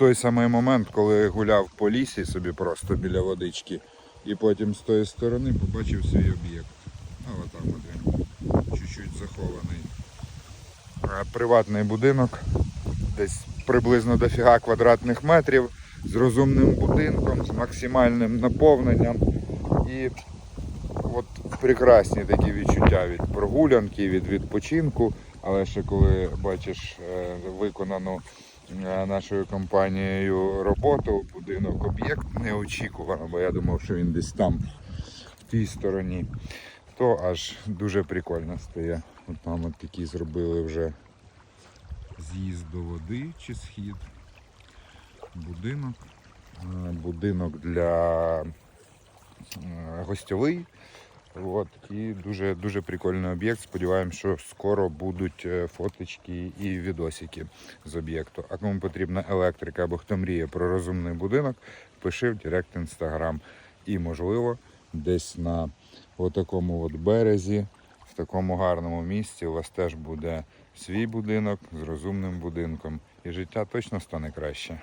той самий момент, коли гуляв по лісі собі просто біля водички, і потім з тої сторони побачив свій об'єкт. А отам один. Чуть-чуть захований. Приватний будинок, десь приблизно дофіга квадратних метрів, з розумним будинком, з максимальним наповненням. І от прекрасні такі відчуття від прогулянки, від відпочинку. Але ще коли бачиш е, виконану нашою компанією роботу, будинок, об'єкт неочікувано, бо я думав, що він десь там, в тій стороні, то аж дуже прикольно стає. От там от такі зробили вже з'їзд до води чи схід. Будинок. Е, Будинок для е, гостьовий. От, і дуже, дуже прикольний об'єкт. Сподіваємось, що скоро будуть е, фоточки і відосики з об'єкту. А кому потрібна електрика або хто мріє про розумний будинок, пиши в Директ Інстаграм. І, можливо, десь на отакому от березі, в такому гарному місці у вас теж буде свій будинок з розумним будинком. І життя точно стане краще.